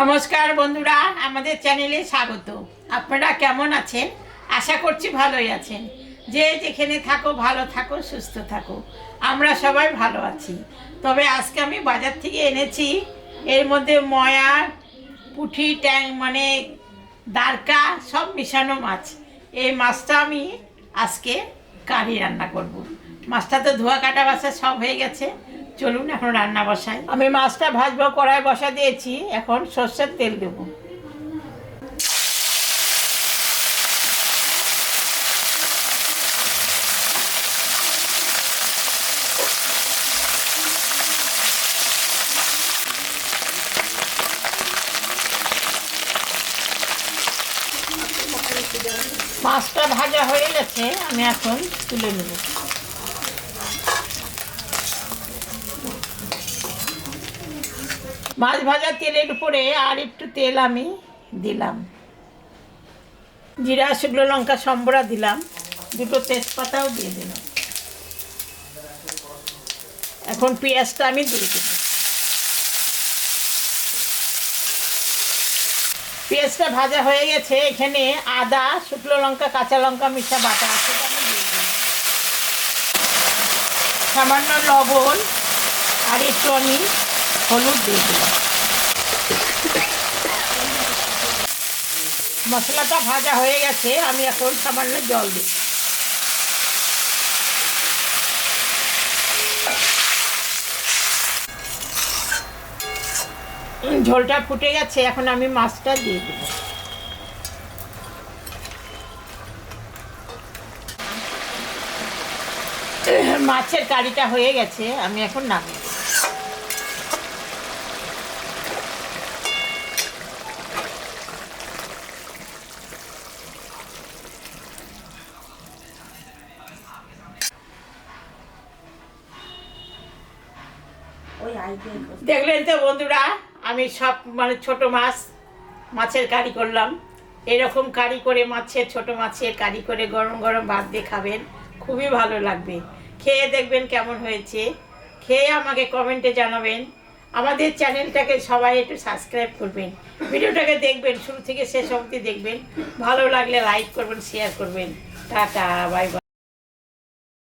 নমস্কার বন্ধুরা, আমাদের চ্যানেলে স্বাগত। আপনারা কেমন আছেন? আশা করছি ভালোই আছেন। যে যেখানে থাকো, ভালো থাকো, সুস্থ থাকো। আমরা সবাই ভালো আছি। তবে আজকে আমি বাজার থেকে এনেছি, এর মধ্যে ময়া, পুঁঠি, ট্যাং মানে দারকা, সব মিশানো মাছ। এই মাছটা আমি আজকে কারি রান্না করব। মাছটা তো ধোয়া কাটা বাসা সব হয়ে গেছে। চলুন এখন রান্না বসাই। আমি মাছটা ভাজবো, কড়াই বসা দিয়েছি, এখন সর্ষের তেল দেবো। মাছটা ভাজা হয়ে গেছে, আমি এখন তুলে নেব। মাছ ভাজা তেলের উপরে আর একটু তেল আমি দিলাম। জিরা, শুকনো লঙ্কা, সম্বরা দিলাম। দুটো তেজপাতাও দিয়ে দিলাম। এখন পেঁয়াজটা আমি দিয়ে দেবো। পেঁয়াজটা ভাজা হয়ে গেছে। এখানে আদা, শুকনো লঙ্কা, কাঁচা লঙ্কা মিশা বাটা আছে সামান্য লবণ আর একটু আমি হলুদ দিয়ে দিলাম। মশলাটা ভাজা হয়ে গেছে, আমি এখন সামান্য জল দিই ঝোলটা ফুটে গেছে, এখন আমি মাছটা দিয়ে দেব মাছের কারিটা হয়ে গেছে, আমি এখন নামিয়ে। দেখলেন তো বন্ধুরা, আমি সব মানে ছোট মাছ, মাছের কারি করলাম। এরকম কারি করে মাছের ছোট মাছের কারি করে গরম গরম ভাত দিয়ে খাবেন, খুবই ভালো লাগবে। খেয়ে দেখবেন কেমন হয়েছে। খেয়ে আমাকে কমেন্টে জানাবেন। আমাদের চ্যানেলটাকে সবাই একটু সাবস্ক্রাইব করবেন। ভিডিওটাকে দেখবেন, শুরু থেকে শেষ অবধি দেখবেন। ভালো লাগলে লাইক করবেন, শেয়ার করবেন। Ta ta, bye bye.